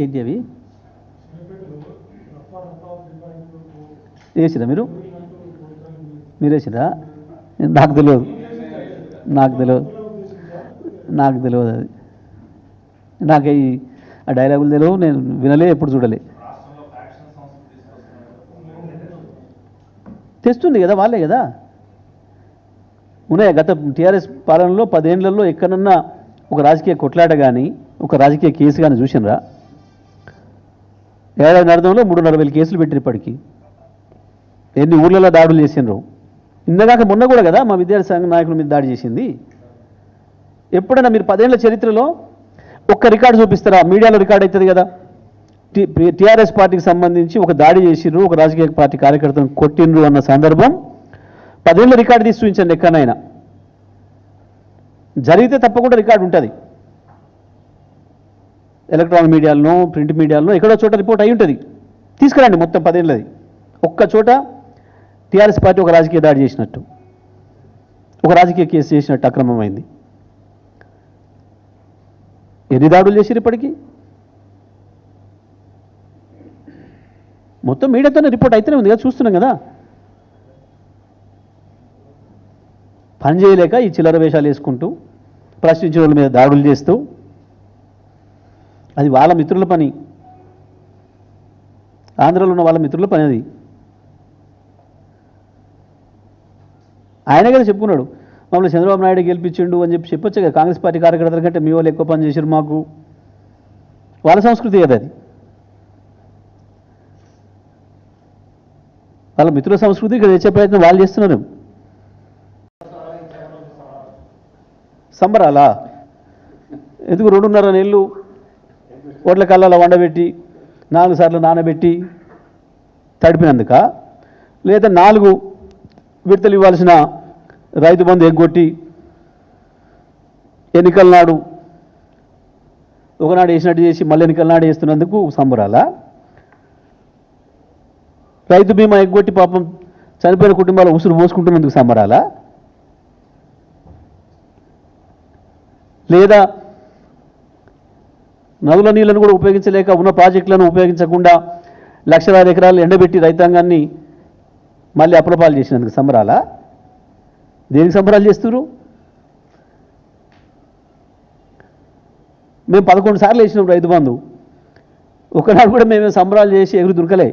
ఏంటి అవి? వేసిరా మీరు? మీరు వేసిరా నాకు తెలియదు. నాకు తెలియదు. నాకు తెలియదు అది. నాకు ఈ ఆ డైలాగులు తెలియవు నేను వినలే ఎప్పుడు చూడలే. తెస్తుంది కదా వాళ్ళే కదా. ఉన్నాయి? గత టీఆర్ఎస్ పాలనలో పదేళ్ళలో ఎక్కడన్నా ఒక రాజకీయ కొట్లాట కానీ ఒక రాజకీయ కేసు కానీ చూసినరా? ఏడాది అర్థంలో మూడున్నర వేల కేసులు పెట్టినప్పటికీ ఎన్ని ఊర్లలో దాడులు చేసినారు ఇందాక మొన్న కూడా కదా మా విద్యార్థి సంఘ నాయకుల మీద దాడి చేసింది. ఎప్పుడైనా మీరు పదేళ్ళ చరిత్రలో ఒక్క రికార్డు చూపిస్తారా? మీడియాలో రికార్డ్ అవుతుంది కదా. టీఆర్ఎస్ పార్టీకి సంబంధించి ఒక దాడి చేసిర్రు ఒక రాజకీయ పార్టీ కార్యకర్తను కొట్టిండ్రు అన్న సందర్భం. పదేళ్ళ రికార్డు తీసి చూపించండి ఎక్కడైనా. జరిగితే తప్పకుండా రికార్డు ఉంటుంది. ఎలక్ట్రానిక్ మీడియాలను ప్రింట్ మీడియాలను ఎక్కడో చోట రిపోర్ట్ అయి ఉంటుంది. తీసుకురండి మొత్తం పదేళ్ళది. ఒక్క చోట టీఆర్ఎస్ పార్టీ ఒక రాజకీయ దాడి చేసినట్టు. ఒక రాజకీయ కేసు చేసినట్టు అక్రమమైంది. ఎన్ని దాడులు చేసిరు ఇప్పటికీ? మొత్తం మీడియాతోనే రిపోర్ట్ అయితేనే ఉంది కదా చూస్తున్నాం కదా. పని చేయలేక ఈ చిల్లర వేషాలు వేసుకుంటూ ప్రశ్నించిన వాళ్ళ మీద దాడులు చేస్తూ అది వాళ్ళ మిత్రుల పని. ఆంధ్రలో ఉన్న వాళ్ళ మిత్రుల పని అది. ఆయన కదా చెప్పుకున్నాడు మమ్మల్ని చంద్రబాబు నాయుడు గెలిపించిండు అని చెప్పి చెప్పొచ్చు కదా కాంగ్రెస్ పార్టీ కార్యకర్తల కంటే మీ వాళ్ళు ఎక్కువ పని చేశారు మాకు. వాళ్ళ సంస్కృతి కదా అది. వాళ్ళ మిత్రుల సంస్కృతి ఇక్కడ తెచ్చే ప్రయత్నం వాళ్ళు చేస్తున్నారు. సంబరాలా? ఎందుకు రెండున్నర నెలలు ఓట్ల కళ్ళలో వండబెట్టి నాలుగు సార్లు నానబెట్టి తడిపినందుక లేదా నాలుగు విడతలు ఇవ్వాల్సిన రైతు బంధు ఎగ్గొట్టి ఎన్నికల నాడు ఒకనాడు వేసినట్టు చేసి మళ్ళీ ఎన్నికల నాడు వేస్తున్నందుకు సంబరాల. రైతు బీమా ఎగ్గొట్టి పాపం చనిపోయిన కుటుంబాలు ఉసురు పోసుకుంటున్నందుకు సంబరాల. లేదా నదుల నీళ్ళను కూడా ఉపయోగించలేక ఉన్న ప్రాజెక్టులను ఉపయోగించకుండా లక్షలాది ఎకరాలు ఎండబెట్టి రైతాంగాన్ని మళ్ళీ అప్రపాలు చేసినందుకు సంబరాల? దేనికి సంబరాలు చేస్తున్నారు మేము పదకొండు సార్లు వేసినాం రైతు బంధు. ఒకనాడు కూడా మేము సంబరాలు చేసి ఎగురు దొరకలే.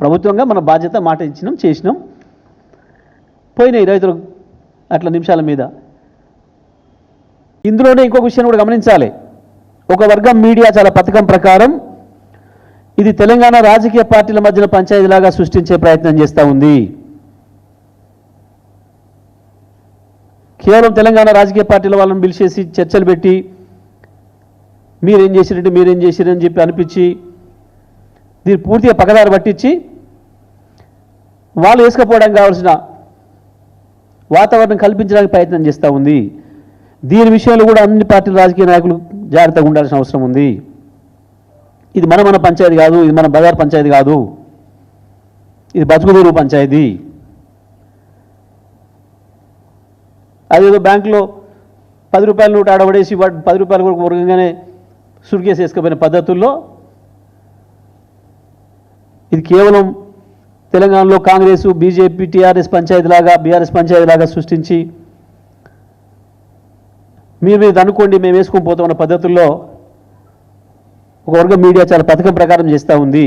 ప్రభుత్వంగా మన బాధ్యత మాట ఇచ్చినాం చేసినాం. పోయినాయి రైతులు అట్లా నిమిషాల మీద. ఇందులోనే ఇంకొక విషయం కూడా గమనించాలి. ఒక వర్గం మీడియా చాలా పథకం ప్రకారం ఇది తెలంగాణ రాజకీయ పార్టీల మధ్యన పంచాయతీలాగా సృష్టించే ప్రయత్నం చేస్తూ ఉంది. కేవలం తెలంగాణ రాజకీయ పార్టీల వాళ్ళని పిలిచేసి చర్చలు పెట్టి మీరేం చేసిరంటే మీరేం చేసిరని చెప్పి అనిపించి దీన్ని పూర్తిగా పక్కదారి పట్టించి వాళ్ళు వేసుకపోవడానికి కావాల్సిన వాతావరణం కల్పించడానికి ప్రయత్నం చేస్తూ ఉంది. దీని విషయంలో కూడా అన్ని పార్టీల రాజకీయ నాయకులు జాగ్రత్తగా ఉండాల్సిన అవసరం ఉంది. ఇది మన మన పంచాయతీ కాదు ఇది మన బజార్ పంచాయతీ కాదు. ఇది బతుకుదూరు పంచాయతీ. అదేదో బ్యాంకులో పది రూపాయల నోటు ఆడబడేసి పది రూపాయల కొరకు వర్గంగానే సుడికేసి వేసుకుపోయిన పద్ధతుల్లో ఇది కేవలం తెలంగాణలో కాంగ్రెస్ బీజేపీ టీఆర్ఎస్ పంచాయతీలాగా బీఆర్ఎస్ పంచాయతీలాగా సృష్టించి మీరు మీద అనుకోండి మేము వేసుకొని పోతామన్న పద్ధతుల్లో ఒక వర్గం మీడియా చాలా పథకం ప్రకారం చేస్తూ ఉంది.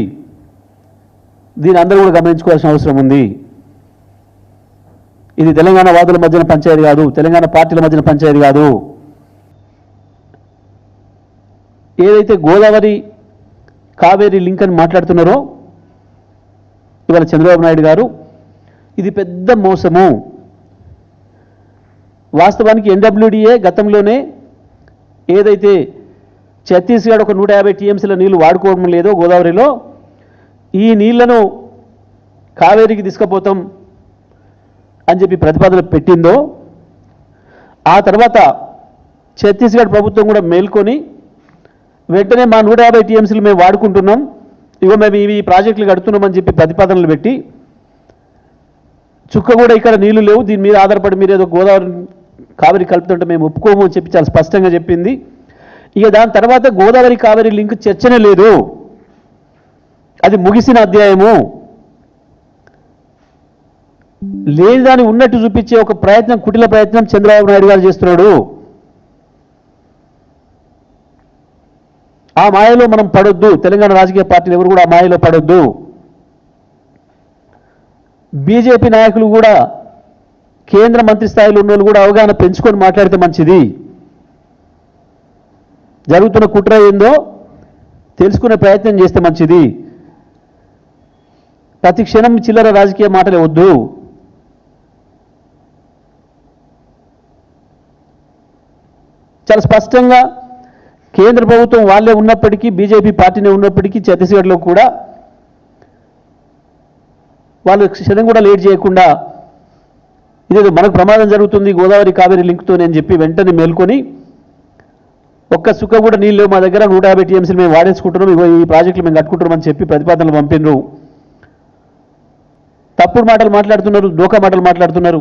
దీని అందరూ కూడా గమనించుకోవాల్సిన అవసరం ఉంది. ఇది తెలంగాణ వాదుల మధ్యన పంచాయతీ కాదు తెలంగాణ పార్టీల మధ్యన పంచాయతీ కాదు. ఏదైతే గోదావరి కావేరి లింక్ అని మాట్లాడుతున్నారో ఇవాళ చంద్రబాబు నాయుడు గారు ఇది పెద్ద మోసము. వాస్తవానికి ఎన్డబ్ల్యూడిఏ గతంలోనే ఏదైతే ఛత్తీస్గఢ్ ఒక నూట యాభై టీఎంసీల నీళ్ళు వాడుకోవడం లేదో గోదావరిలో ఈ నీళ్ళను కావేరికి తీసుకుపోతాం అని చెప్పి ప్రతిపాదన పెట్టిందో ఆ తర్వాత ఛత్తీస్గఢ్ ప్రభుత్వం కూడా మేల్కొని వెంటనే మా నూట యాభై టీఎంసీలు మేము వాడుకుంటున్నాం ఇగో మేము ఇవి ఈ ప్రాజెక్టులు కడుతున్నామని చెప్పి ప్రతిపాదనలు పెట్టి చుక్క కూడా ఇక్కడ నీళ్ళు లేవు దీని మీద ఆధారపడి మీరు ఏదో గోదావరి కావేరి కలుపుతుంటే మేము ఒప్పుకోము అని చెప్పి చాలా స్పష్టంగా చెప్పింది. ఇక దాని తర్వాత గోదావరి కావేరి లింక్ చర్చనే లేదు. అది ముగిసిన అధ్యాయము. లేని దాన్ని ఉన్నట్టు చూపించే ఒక ప్రయత్నం కుటిల ప్రయత్నం చంద్రబాబు నాయుడు గారు చేస్తున్నాడు. ఆ మాయలో మనం పడొద్దు. తెలంగాణ రాజకీయ పార్టీలు ఎవరు కూడా ఆ మాయలో పడొద్దు. బీజేపీ నాయకులు కూడా కేంద్ర మంత్రి స్థాయిలో ఉన్న కూడా అవగాహన పెంచుకొని మాట్లాడితే మంచిది. జరుగుతున్న కుట్ర ఏందో తెలుసుకునే ప్రయత్నం చేస్తే మంచిది. ప్రతి క్షణం చిల్లర రాజకీయ మాటలే వద్దు. చాలా స్పష్టంగా కేంద్ర ప్రభుత్వం వాళ్ళే ఉన్నప్పటికీ బీజేపీ పార్టీనే ఉన్నప్పటికీ ఛత్తీస్గఢ్లో కూడా వాళ్ళు క్షణం కూడా లేట్ చేయకుండా ఇదేదో మనకు ప్రమాదం జరుగుతుంది గోదావరి కావేరి లింక్తో నేను చెప్పి వెంటనే మేల్కొని ఒక్క సుక్క కూడా నీళ్ళు మా దగ్గర నూట యాభై టీఎంసీలు మేము వాడేసుకుంటున్నాం ఇగో ఈ ప్రాజెక్టులు మేము కట్టుకుంటున్నామని చెప్పి ప్రతిపాదనలు పంపినరు. తప్పుడు మాటలు మాట్లాడుతున్నారు దోకా మాటలు మాట్లాడుతున్నారు.